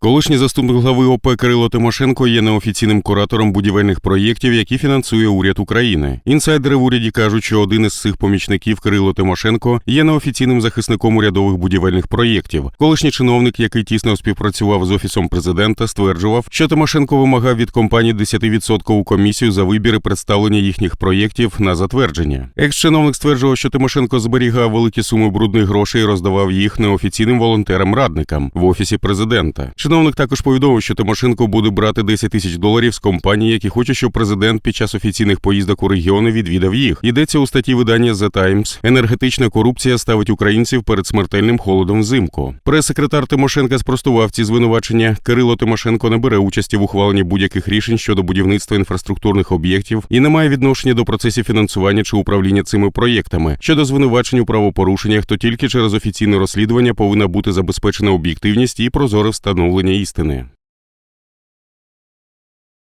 Колишній заступник глави ОП Кирило Тимошенко є неофіційним куратором будівельних проєктів, які фінансує уряд України. Інсайдери в уряді кажуть, що один із цих помічників Кирило Тимошенко є неофіційним захисником урядових будівельних проєктів. Колишній чиновник, який тісно співпрацював з офісом президента, стверджував, що Тимошенко вимагав від компанії 10% комісію за вибір представлення їхніх проєктів на затвердження. Екс-чиновник стверджував, що Тимошенко зберігав великі суми брудних грошей і роздавав їх неофіційним волонтерам-радникам в офісі президента. Чиновник також повідомив, що Тимошенко буде брати 10 тисяч доларів з компаній, які хочуть, щоб президент під час офіційних поїздок у регіони відвідав їх. Йдеться у статті видання The Times. Енергетична корупція ставить українців перед смертельним холодом взимку. Прес-секретар Тимошенка спростував ці звинувачення. Кирило Тимошенко не бере участі в ухваленні будь-яких рішень щодо будівництва інфраструктурних об'єктів і не має відношення до процесів фінансування чи управління цими проєктами. Щодо звинувачень у правопорушеннях, то тільки через офіційне розслідування повинна бути забезпечена об'єктивність і прозоре встановлення.